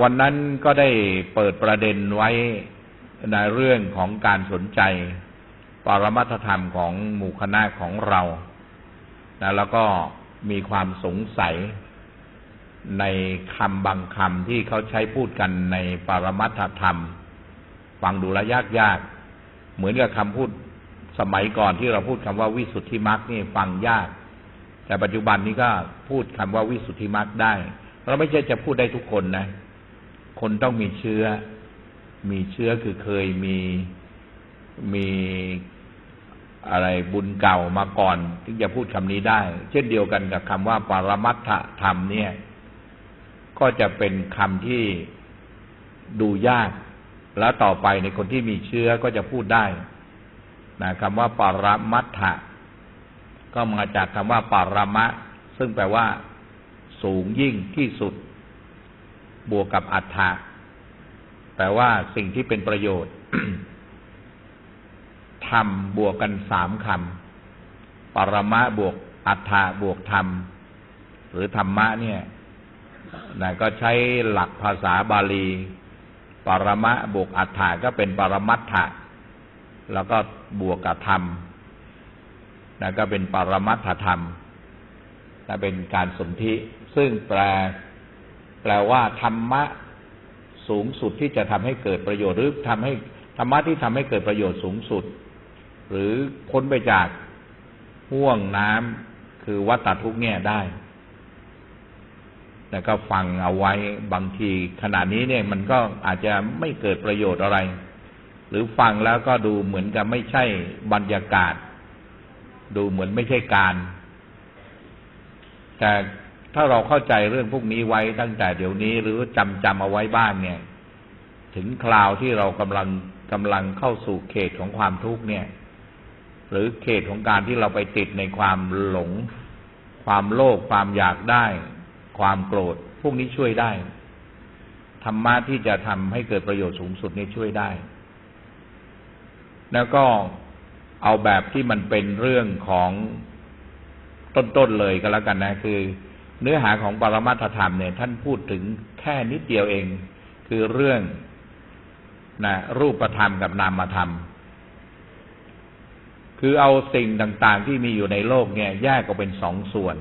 วันนั้นก็ได้เปิดประเด็นไว้ในเรื่องของการสนใจ ปรมัตธรรมของหมู่คณะของเรานะแล้วก็มีความสงสัยในคำบางคำที่เขาใช้พูดกันในปรมัตถธรรม ฟังดูแลยากยากๆเหมือนกับคำพูดสมัยก่อนที่เราพูดคำว่าวิสุทธิมรรคนี่ฟังยาก แต่ปัจจุบันนี้ก็พูดคำว่าวิสุทธิมรรคได้ เราไม่ใช่จะพูดได้ทุกคนนะ คนต้องมีเชื้อ มีเชื้อคือเคยมีมีอะไรบุญเก่ามาก่อนถึงจะพูดคำนี้ได้ เช่นเดียวกันกับคำว่าปรมัตถธรรมเนี่ย ก็จะเป็นคำที่ดูยาก แล้วต่อไปในคนที่มีเชื้อก็จะพูดได้นะคำว่าปรมัตถะก็มาจากคำว่าปรมะ ซึ่งแปลว่า สูงยิ่งที่สุด บวกกับอัฏฐะแปลว่าสิ่งที่เป็นประโยชน์ธรรมบวกกันสามคำปรมะบวกอัฏฐะบวกธรรม หรือธรรมะเนี่ยนะก็ใช้หลักภาษาบาลี ปรมะบวกอัฏฐะก็เป็นปรมัตถะแล้วก็บวกกับธรรมนะก็เป็นปรมัตถธรรมนะเป็นการสนธิซึ่งแปล แปลว่าธรรมะสูงสุดที่จะทำให้เกิดประโยชน์หรือทำให้ธรรมะที่ทำให้เกิดประโยชน์สูงสุด หรือพ้นไปจากห่วงน้ำคือวัตทุกเนี่ยได้แล้วก็ฟังเอาไว้บางทีขณะนี้เนี่ยมันก็อาจจะไม่เกิดประโยชน์อะไร หรือฟังแล้วก็ดูเหมือนกับไม่ใช่บรรยากาศ ดูเหมือนไม่ใช่การ แต่ ถ้าเราเข้าใจเรื่องพวกนี้ไว้ตั้งแต่เดี๋ยวนี้ หรือจำจำเอาไว้บ้างเนี่ย ถึงคราวที่เรากำลังกำลังเข้าสู่เขตของความทุกข์เนี่ย หรือเขตของการที่เราไปติดในความหลง ความโลภความอยากได้ ความโกรธ พวกนี้ช่วยได้ธรรมะที่จะทำให้เกิดประโยชน์สูงสุดนี่ช่วยได้ แล้วก็เอาแบบที่มันเป็นเรื่องของต้นๆเลยก็แล้วกันนะคือ เนื้อหาของปรมัตถธรรมเนี่ยท่านพูดถึงแค่นิดเดียวเอง คือเรื่องนะรูปธรรมกับนามธรรม คือเอาสิ่งต่าง ๆ ที่มีอยู่ในโลกเนี่ย แยกออกเป็นสองส่วน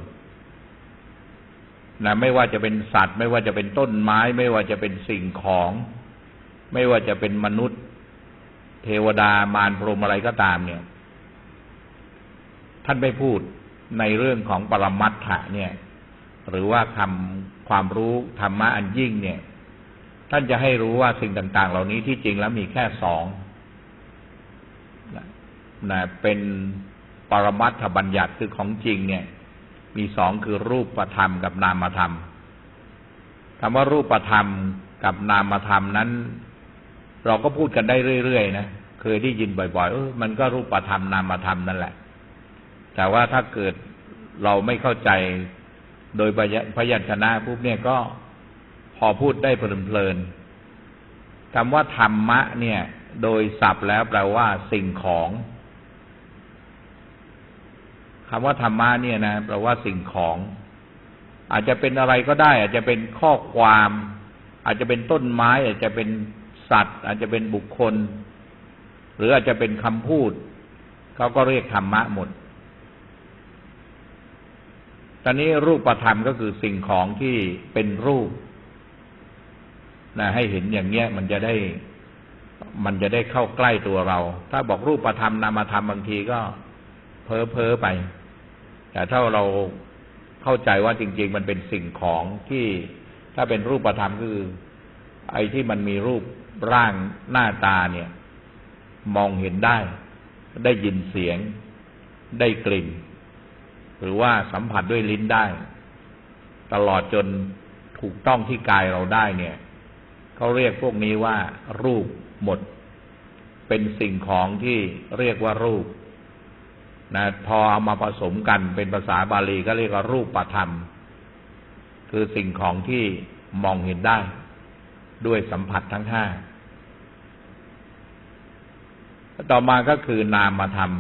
นะไม่ว่าจะเป็นสัตว์ ไม่ว่าจะเป็นต้นไม้ ไม่ว่าจะเป็นสิ่งของ ไม่ว่าจะเป็นมนุษย์ เทวดามารพรหมอะไรก็ตามเนี่ย ท่านไม่พูดในเรื่องของปรมัตถะเนี่ย หรือว่าคำความรู้ธรรมะอันยิ่งเนี่ย ท่านจะให้รู้ว่าสิ่งต่าง ๆ เหล่านี้ที่จริงแล้วมีแค่สองนะเป็นปรมัตถบัญญัติคือของจริงเนี่ย มีสองคือรูปธรรมกับนามธรรมคำว่ารูปธรรมกับนามธรรมนั้น เราก็พูดกันได้เรื่อยๆนะเคยได้ยินบ่อย ๆ เออมันก็รูปธรรมนามธรรมนั่นแหละ แต่ว่าถ้าเกิดเราไม่เข้าใจ โดยพยัญชนะปุ๊บเนี่ยก็พอพูดได้เพลินๆคำว่าธรรมะ เนี่ย โดยศัพท์แล้วแปลว่า สิ่งของคำว่าธรรมะเนี่ยนะแปลว่าสิ่งของ อาจจะเป็นอะไรก็ได้ อาจจะเป็นข้อความ อาจจะเป็นต้นไม้ อาจจะเป็นสัตว์ อาจจะเป็นบุคคล หรืออาจจะเป็นคำพูดเขาก็เรียกธรรมะหมด ตอนนี้รูปธรรมก็คือสิ่งของที่เป็นรูปนะให้เห็นอย่างเงี้ย มันจะได้ มันจะได้เข้าใกล้ตัวเรา ถ้าบอกรูปธรรมนามธรรมบางทีก็เพ้อเพ้อไป แต่ถ้าเราเข้าใจว่าจริง ๆ มันเป็นสิ่งของที่ถ้าเป็นรูปธรรมคือ ไอ้ที่มันมีรูปร่างหน้าตาเนี่ย มองเห็นได้ ได้ยินเสียง ได้กลิ่น หรือว่าสัมผัสด้วยลิ้นได้ ตลอดจนถูกต้องที่กายเราได้เนี่ยเขาเรียกพวกนี้ว่า รูปหมด เป็นสิ่งของที่เรียกว่ารูปนะพอเอามาผสมกันเป็นภาษาบาลีก็เรียกว่ารูปประธรรม คือสิ่งของที่มองเห็นได้ ด้วยสัมผัสทั้งห้าต่อมาก็คือนามธรรม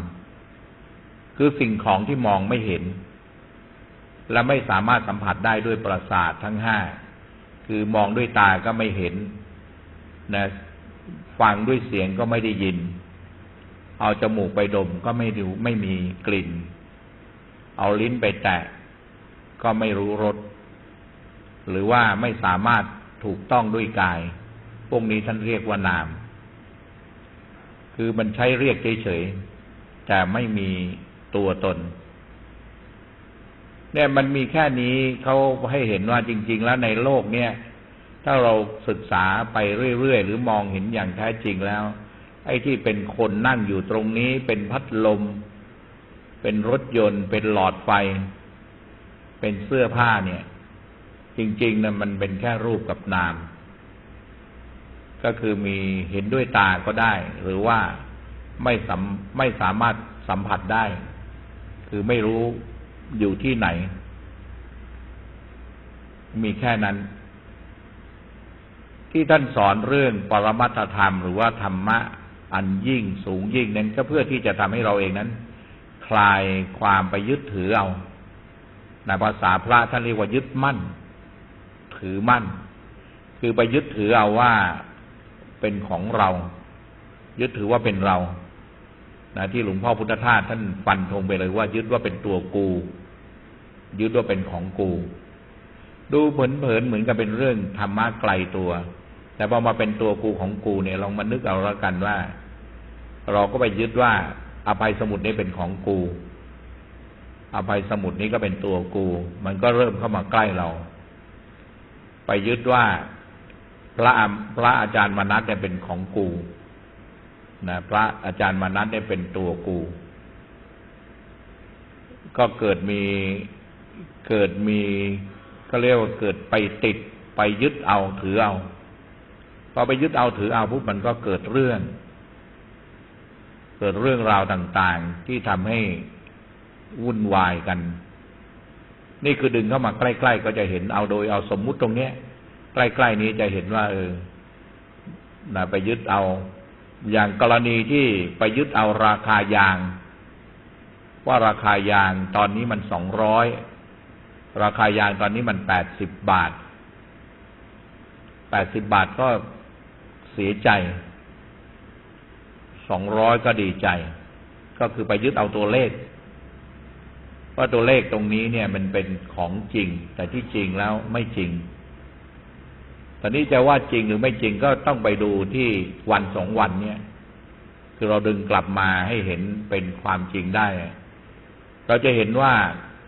คือสิ่งของที่มองไม่เห็น และไม่สามารถสัมผัสได้ด้วยประสาททั้งห้าคือมองด้วยตาก็ไม่เห็นนะฟังด้วยเสียงก็ไม่ได้ยิน เอาจมูกไปดมก็ไม่ดูไม่มีกลิ่น เอาลิ้นไปแตะ ก็ไม่รู้รสหรือว่าไม่สามารถถูกต้องด้วยกาย พวกนี้ท่านเรียกว่านาม คือมันใช้เรียกเฉยๆแต่ไม่มี ตัวตน เนี่ยมันมีแค่นี้เขาให้เห็นว่าจริง ๆ แล้วในโลกเนี่ย ถ้าเราศึกษาไปเรื่อย ๆ หรือมองเห็นอย่างแท้จริงแล้ว ไอ้ที่เป็นคนนั่งอยู่ตรงนี้ เป็นพัดลม เป็นรถยนต์ เป็นหลอดไฟ เป็นเสื้อผ้าเนี่ย จริงๆนะมันเป็นแค่รูปกับนาม ก็คือมีเห็นด้วยตาก็ได้ หรือว่าไม่สัมไม่สามารถสัมผัสได้ คือไม่รู้อยู่ที่ไหน มีแค่นั้น ที่ท่านสอนเรื่องปรมัตธรรม หรือว่าธรรมะ อันยิ่งสูงยิ่งนั้นก็เพื่อที่จะทำให้เราเองนั้น คลายความไปยึดถือเอาในภาษาพระท่านเรียกว่ายึดมั่น ถือมั่น คือไปยึดถือเอาว่าเป็นของเรา ยึดถือว่าเป็นเรา นะที่หลวงพ่อพุทธทาสท่านฟันธงไปเลยว่า ยึดว่าเป็นตัวกู ยึดว่าเป็นของกู ดูเผินๆเหมือนกับเป็นเรื่องธรรมะไกลตัว แต่พอมาเป็นตัวกูของกูเนี่ยลองมานึกเอาละกันว่า เราก็ไปยึดว่าอภัยสมุดนี้เป็นของกูอภัยสมุดนี้ก็เป็นตัวกู มันก็เริ่มเข้ามาใกล้เรา ไปยึดว่า พระพระอาจารย์มนัสเนี่ยเป็นของกู นะพระอาจารย์มานัสเนี่ยเป็นตัวกู ก็เกิดมีเกิดมีก็เรียกว่าเกิดไปติดไปยึดเอาถือเอาพอไปยึดเอาถือเอาปุ๊บมันก็เกิดเรื่อง เกิดเรื่องราวต่าง ๆ ที่ทำให้วุ่นวายกัน นี่คือดึงเข้ามาใกล้ ๆ ก็จะเห็นเอาโดยเอาสมมุติตรงเนี้ย ใกล้ ๆ นี้จะเห็นว่า เออนะไปยึดเอา อย่างกรณีที่ไปยึดเอาราคายาง ว่าราคายางตอนนี้มันสองร้อยราคายางตอนนี้มันแปดสิบบาทแปดสิบบาทก็เสียใจสองร้อยก็ดีใจ ก็คือไปยึดเอาตัวเลขว่าตัวเลขตรงนี้เนี่ยมันเป็นของจริง แต่ที่จริงแล้วไม่จริง ตอนนี้จะว่าจริงหรือไม่จริงก็ต้องไปดูที่วันสองวันเนี่ย คือเราดึงกลับมาให้เห็นเป็นความจริงได้ เราจะเห็นว่า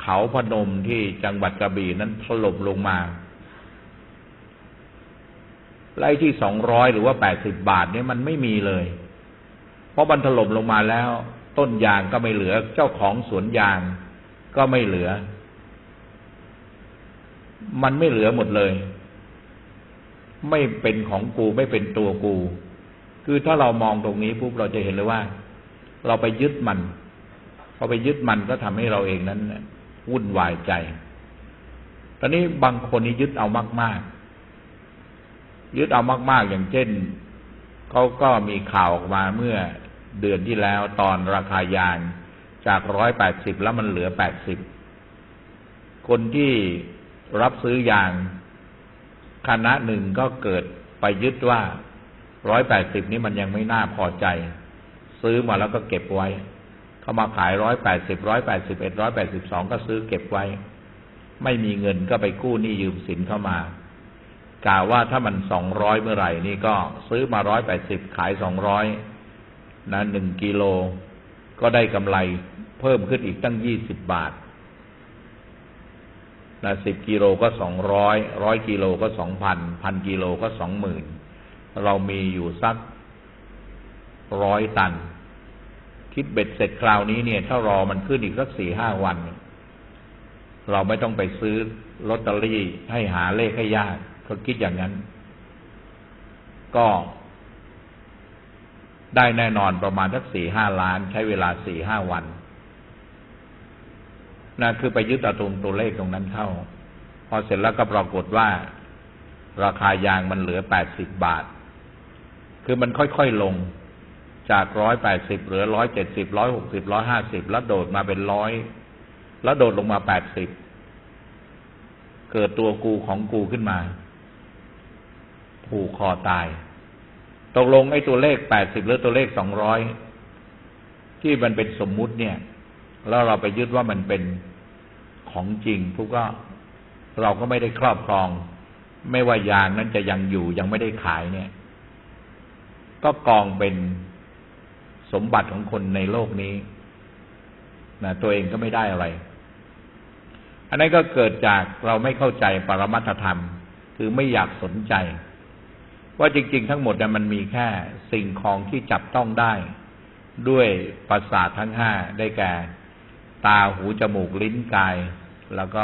เขาพนมที่จังหวัดกระบี่นั้นถล่มลงมาไล่ที่สองร้อยหรือว่าแปดสิบบาทเนี่ยมันไม่มีเลย เพราะมันถล่มลงมาแล้ว ต้นยางก็ไม่เหลือ เจ้าของสวนยางก็ไม่เหลือ มันไม่เหลือหมดเลย ไม่เป็นของกูไม่เป็นตัวกู คือถ้าเรามองตรงนี้ปุ๊บเราจะเห็นเลยว่า เราไปยึดมันพอไปยึดมันก็ทำให้เราเองนั้นวุ่นวายใจ ตอนนี้บางคนนี่ยึดเอามาก ๆ ยึดเอามาก ๆ อย่างเช่นเขาก็มีข่าวออกมาเมื่อเดือนที่แล้วตอนราคายางจากร้อยแปดสิบแล้วมันเหลือแปดสิบคนที่รับซื้อยาง คณะหนึ่งก็เกิดไปยึดว่าร้อยแปดสิบนี้มันยังไม่น่าพอใจ ซื้อมาแล้วก็เก็บไว้ เขามาขายร้อยแปดสิบร้อยแปดสิบเอ็ดร้อยแปดสิบสองก็ซื้อเก็บไว้ ไม่มีเงินก็ไปกู้หนี้ยืมสินเข้ามากล่าวว่าถ้ามันสองร้อยเมื่อไหร่นี่ก็ซื้อมาร้อยแปดสิบขายสองร้อยนะหนึ่งกิโล ก็ได้กำไรเพิ่มขึ้นอีกตั้งยี่สิบบาท นะสิบกิโลก็สองร้อยร้อยกิโลก็สองพันพันกิโลก็สองหมื่นเรามีอยู่สักร้อยตัน คิดเบ็ดเสร็จคราวนี้เนี่ย ถ้ารอมันขึ้นอีกสักสี่ห้าวัน เราไม่ต้องไปซื้อลอตเตอรี่ให้หาเลขให้ยากเขาคิดอย่างนั้น ก็ได้แน่นอนประมาณสักสี่ห้าล้าน ใช้เวลาสี่ห้าวัน นะคือไปยึดเอาตรงตัวเลขตรงนั้นเข้า พอเสร็จแล้วก็ปรากฏว่า ราคายางมันเหลือแปดสิบบาท คือมันค่อยๆลงจากร้อยแปดสิบเหลือร้อยเจ็ดสิบร้อยหกสิบร้อยห้าสิบแล้วโดดมาเป็นร้อยแล้วโดดลงมาแปดสิบเกิดตัวกูของกูขึ้นมา ผูกคอตาย ตกลงไอ้ตัวเลขแปดสิบหรือตัวเลขสองร้อยที่มันเป็นสมมุติเนี่ย แล้วเราไปยึดว่ามันเป็นของจริงพวกก็เราก็ไม่ได้ครอบครอง ไม่ว่ายางนั้นจะยังอยู่ยังไม่ได้ขายเนี่ย ก็กองเป็นสมบัติของคนในโลกนี้นะตัวเองก็ไม่ได้อะไร อันนั้นก็เกิดจากเราไม่เข้าใจปรมัตธรรม คือไม่อยากสนใจ ว่าจริง ๆ ทั้งหมดเนี่ยมันมีแค่สิ่งของที่จับต้องได้ ด้วยประสาททั้งห้าได้แก่ ตาหูจมูกลิ้นกาย แล้วก็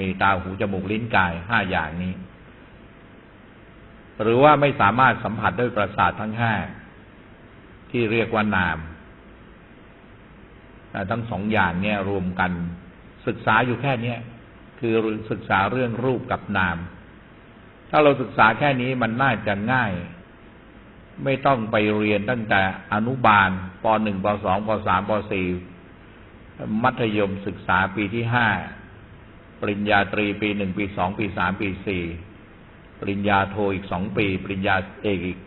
มีตาหูจมูกลิ้นกายห้าอย่างนี้ หรือว่าไม่สามารถสัมผัสด้วยประสาททั้งห้าที่เรียกว่านามทั้งสองอย่างเนี่ยรวมกัน ศึกษาอยู่แค่นี้คือศึกษาเรื่องรูปกับนาม ถ้าเราศึกษาแค่นี้มันน่าจะง่าย ไม่ต้องไปเรียนตั้งแต่อนุบาลป .1 ป .2 ป .3 ป .4 มัธยมศึกษาปีที่ห้าปริญญาตรีปีหนึ่งปีสองปีสามปีสี่ปริญญาโทอีกสองปี ปริญญาเอกอีก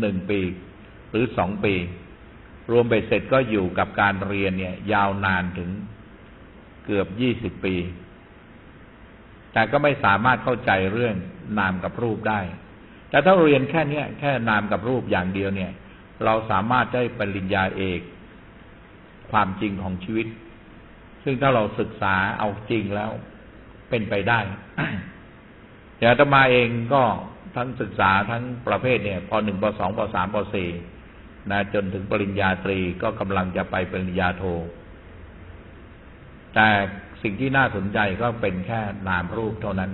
หนึ่งปี หรือสองปี รวมไปเสร็จก็อยู่กับการเรียนเนี่ย ยาวนานถึงเกือบยี่สิบปี แต่ก็ไม่สามารถเข้าใจเรื่องนามกับรูปได้ แต่ถ้าเรียนแค่เนี้ยแค่นามกับรูปอย่างเดียวเนี่ย เราสามารถได้ปริญญาเอก ความจริงของชีวิต ซึ่งถ้าเราศึกษาเอาจริงแล้วเป็นไปได้อย่างอาตมาเองก็ทั้งศึกษาทั้งประเภทเนี่ยปหนึ่งปสองปสามปสี่นะจนถึงปริญญาตรีก็กำลังจะไปปริญญาโท แต่สิ่งที่น่าสนใจก็เป็นแค่นามรูปเท่านั้น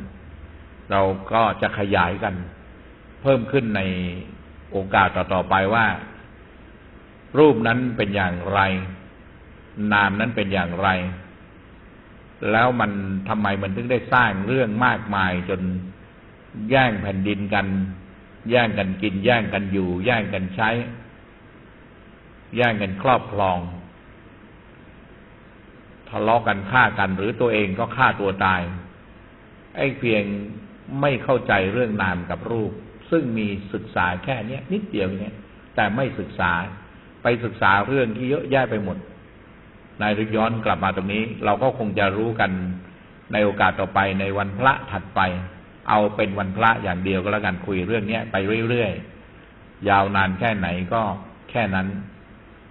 เราก็จะขยายกัน เพิ่มขึ้นในโอกาสต่อๆไปว่า รูปนั้นเป็นอย่างไร นามนั้นเป็นอย่างไร แล้วมันทำไมมันถึงได้สร้างเรื่องมากมายจนแย่งแผ่นดินกัน แย่งกันกิน แย่งกันอยู่ แย่งกันใช้ แย่งกันครอบครอง ทะเลาะกันฆ่ากันหรือตัวเองก็ฆ่าตัวตาย ไอ้เพียงไม่เข้าใจเรื่องนามกับรูป ซึ่งมีศึกษาแค่นี้นิดเดียวเนี่ยแต่ไม่ศึกษาไปศึกษาเรื่องที่เยอะแยะไปหมด นายรย้อนกลับมาตรงนี้ เราก็คงจะรู้กันในโอกาสต่อไปในวันพระถัดไป เอาเป็นวันพระอย่างเดียวก็แล้วกันคุยเรื่องเนี้ยไปเรื่อยๆยาวนานแค่ไหนก็แค่นั้น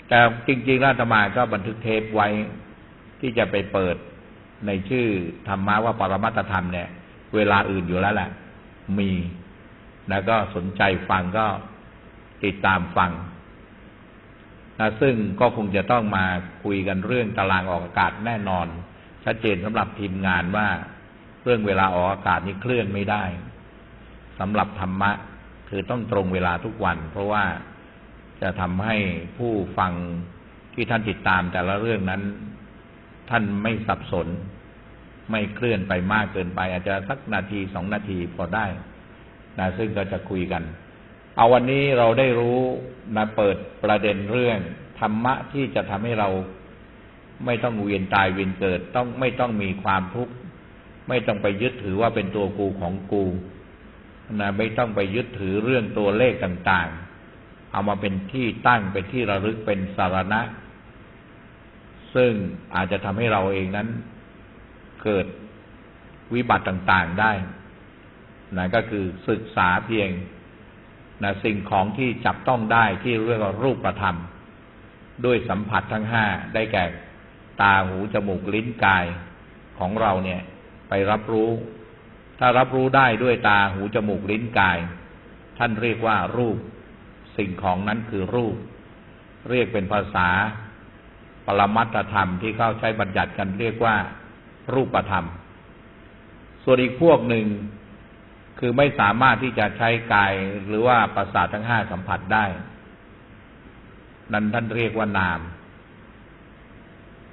แต่จริงๆราตมาก็บันทึกเทปไว้ที่จะไปเปิดในชื่อธรรมะว่าปรมัตธรรมเนี่ย เวลาอื่นอยู่แล้วแหละมีแล้วก็สนใจฟังก็ติดตามฟัง นะซึ่งก็คงจะต้องมาคุยกันเรื่องตารางออกอากาศแน่นอน ชัดเจนสำหรับทีมงานว่า เรื่องเวลาออกอากาศนี้เคลื่อนไม่ได้สำหรับธรรมะ คือต้องตรงเวลาทุกวัน เพราะว่าจะทำให้ผู้ฟังที่ท่านติดตามแต่ละเรื่องนั้น ท่านไม่สับสน ไม่เคลื่อนไปมากเกินไป อาจจะสักนาทีสองนาทีพอได้นะซึ่งก็จะคุยกัน เอาวันนี้เราได้รู้นะเปิดประเด็นเรื่องธรรมะที่จะทำให้เราไม่ต้องเวียนตายเวียนเกิด ต้องไม่ต้องมีความทุกข์ไม่ต้องไปยึดถือว่าเป็นตัวกูของกูนะไม่ต้องไปยึดถือเรื่องตัวเลขต่างๆ เอามาเป็นที่ตั้งเป็นที่ระลึกเป็นสารณะ ซึ่งอาจจะทำให้เราเองนั้นเกิดวิบัติต่างๆได้นะก็คือศึกษาเพียง นะสิ่งของที่จับต้องได้ที่เรียกว่ารูปธรรม ด้วยสัมผัสทั้งห้าได้แก่ตาหูจมูกลิ้นกายของเราเนี่ย ไปรับรู้ ถ้ารับรู้ได้ด้วยตาหูจมูกลิ้นกาย ท่านเรียกว่ารูป สิ่งของนั้นคือรูป เรียกเป็นภาษา ปรมัตธรรมที่เข้าใช้บัญญัติกันเรียกว่า รูปธรรม ส่วนอีกพวกหนึ่ง คือไม่สามารถที่จะใช้กายหรือว่าประสาททั้งห้าสัมผัสได้ นั้นท่านเรียกว่านาม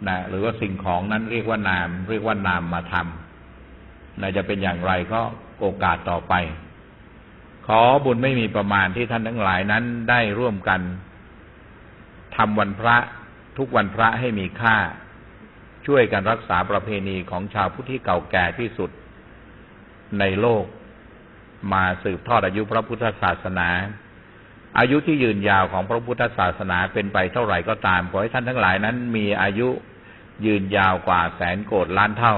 นะหรือว่าสิ่งของนั้นเรียกว่านาม เรียกว่านามมาทำนะจะเป็นอย่างไรก็โอกาสต่อไป ขอบุญไม่มีประมาณที่ท่านทั้งหลายนั้นได้ร่วมกันทำวันพระทุกวันพระให้มีค่า ช่วยกันรักษาประเพณีของชาวพุทธที่เก่าแก่ที่สุดในโลก มาสืบทอดอายุพระพุทธศาสนา อายุที่ยืนยาวของพระพุทธศาสนาเป็นไปเท่าไหร่ก็ตามขอให้ท่านทั้งหลายนั้นมีอายุยืนยาวกว่าแสนโกดล้านเท่า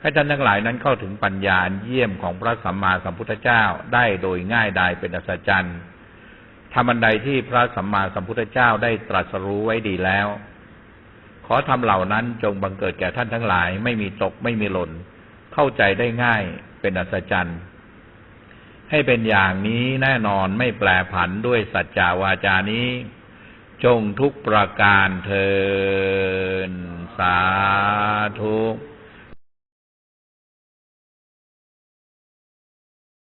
ให้ท่านทั้งหลายนั้นเข้าถึงปัญญาเยี่ยมของพระสัมมาสัมพุทธเจ้าได้โดยง่ายดายเป็นอัศจรรย์ทำอันใดที่พระสัมมาสัมพุทธเจ้าได้ตรัสรู้ไว้ดีแล้ว ขอทำเหล่านั้นจงบังเกิดแก่ท่านทั้งหลายไม่มีตกไม่มีหล่น เข้าใจได้ง่ายเป็นอัศจรรย์ ให้เป็นอย่างนี้แน่นอนไม่แปรผันด้วยสัจจาวาจานี้ จงทุกประการเทินสาธุ